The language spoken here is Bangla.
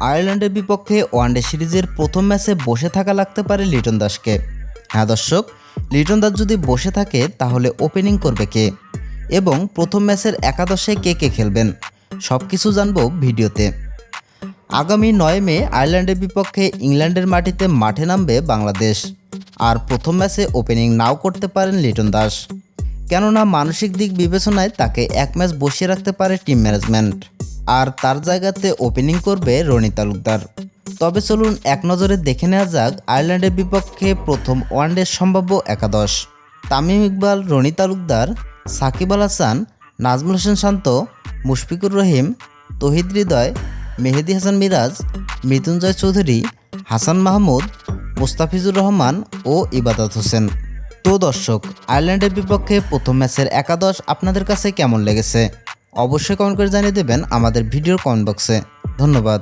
আয়ারল্যান্ডের বিপক্ষে ওয়ানডে সিরিজের প্রথম ম্যাচে বসে থাকা লাগতে পারে লিটন দাসকে। হ্যাঁ দর্শক, লিটন দাস যদি বসে থাকে, তাহলে ওপেনিং করবে কে? এবং প্রথম ম্যাচের একাদশে কে কে খেলবেন? সব কিছু জানব ভিডিওতে। আগামী নয় মে আয়ারল্যান্ডের বিপক্ষে ইংল্যান্ডের মাটিতে মাঠে নামবে বাংলাদেশ। আর প্রথম ম্যাচে ওপেনিং নাও করতে পারেন লিটন দাস। কেননা মানসিক দিক বিবেচনায় তাকে এক ম্যাচ বসিয়ে রাখতে পারে টিম ম্যানেজমেন্ট। আর তার জায়গাতে ওপেনিং করবে রনি তালুকদার। তবে চলুন এক নজরে দেখে নেওয়া যাক আয়ারল্যান্ডের বিপক্ষে প্রথম ওয়ানডের সম্ভাব্য একাদশ। তামিম ইকবাল, রনি তালুকদার, সাকিব আল হাসান, নাজমুল হোসেন শান্ত, মুশফিকুর রহিম, তহিদ হৃদয়, মেহেদি হাসান মিরাজ, মৃত্যুঞ্জয় চৌধুরী, হাসান মাহমুদ, মুস্তাফিজুর রহমান ও ইবাদত হোসেন। তো দর্শক, আয়ারল্যান্ডের বিপক্ষে প্রথম ম্যাচের একাদশ আপনাদের কাছে কেমন লেগেছে? অবশ্যই কমেন্ট করে জানিয়ে দেবেন আমাদের ভিডিওর কমেন্ট বক্সে ধন্যবাদ।